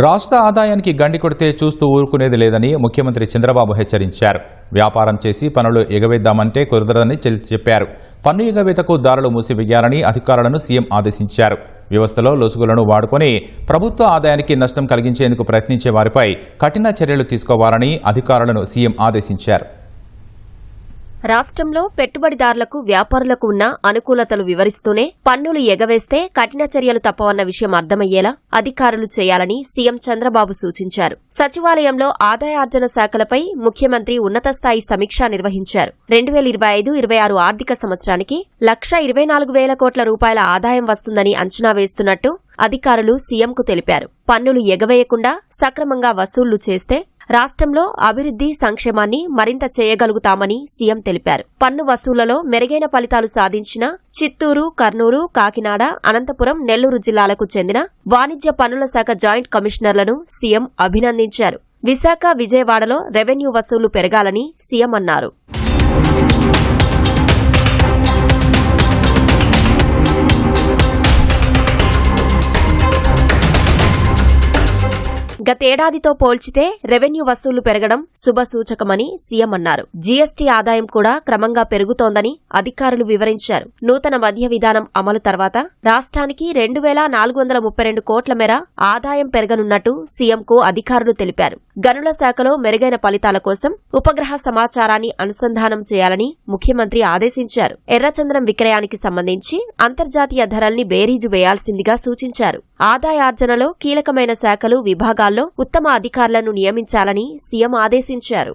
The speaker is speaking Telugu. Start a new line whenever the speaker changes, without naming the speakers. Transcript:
రాష్ట్ర ఆదాయానికి గండి కొడితే చూస్తూ ఊరుకునేది లేదని ముఖ్యమంత్రి చంద్రబాబు హెచ్చరించారు. వ్యాపారం చేసి పనులు ఎగవేద్దామంటే కుదరదని చెప్పారు. పన్ను ఎగవేతకు దారులు మూసివేయాలని అధికారులను సీఎం ఆదేశించారు. వ్యవస్థలో లొసుగులను వాడుకొని ప్రభుత్వ ఆదాయానికి నష్టం కలిగించేందుకు ప్రయత్నించే వారిపై కఠిన చర్యలు తీసుకోవాలని అధికారులను సీఎం ఆదేశించారు.
రాష్ట్రంలో పెట్టుబడిదారులకు వ్యాపారులకు ఉన్న అనుకూలతలు వివరిస్తూనే పన్నులు ఎగవేస్తే కఠిన చర్యలు తప్పవన్న విషయం అర్థమయ్యేలా అధికారులు చేయాలని సీఎం చంద్రబాబు సూచించారు. సచివాలయంలో ఆదాయార్జన శాఖలపై ముఖ్యమంత్రి ఉన్నత స్థాయి సమీక్ష నిర్వహించారు. రెండు వేల ఇరవై ఐదు ఇరవై ఆరు ఆర్థిక సంవత్సరానికి లక్ష ఇరవై నాలుగు వేల కోట్ల రూపాయల ఆదాయం వస్తుందని అంచనా వేస్తున్నట్టు అధికారులు సీఎంకు తెలిపారు. పన్నులు ఎగవేయకుండా సక్రమంగా వసూళ్ళు చేస్తే రాష్ట్రంలో అభివృద్ధి సంక్షేమాన్ని మరింత చేయగలుగుతామని సీఎం తెలిపారు. పన్ను వసూళ్ళలో మెరుగైన ఫలితాలు సాధించిన చిత్తూరు కర్నూలు కాకినాడ అనంతపురం నెల్లూరు జిల్లాలకు చెందిన వాణిజ్య పన్నుల శాఖ జాయింట్ కమిషనర్లను సీఎం అభినందించారు. విశాఖ విజయవాడలో రెవెన్యూ వసూళ్ళు పెరగాలని సీఎం అన్నారు. గతేడాదితో పోల్చితే రెవెన్యూ వసూళ్ళు పెరగడం శుభసూచకమని సీఎం అన్నారు. జీఎస్టీ ఆదాయం కూడా క్రమంగా పెరుగుతోందని అధికారులు వివరించారు. నూతన మద్య విధానం అమలు తర్వాత రాష్ట్రానికి రెండు వేల నాలుగు వందల ముప్పై రెండు కోట్ల మేర ఆదాయం పెరగనున్నట్టు సీఎంకు అధికారులు తెలిపారు. గనుల శాఖలో మెరుగైన ఫలితాల కోసం ఉపగ్రహ సమాచారాన్ని అనుసంధానం చేయాలని ముఖ్యమంత్రి ఆదేశించారు. ఎర్రచందనం విక్రయానికి సంబంధించి అంతర్జాతీయ ధరల్ని బేరీజు వేయాల్సిందిగా సూచించారు. ఆదాయార్జనలో కీలకమైన శాఖలు విభాగాల్లో ఉత్తమ అధికారులను నియమించాలని సీఎం ఆదేశించారు.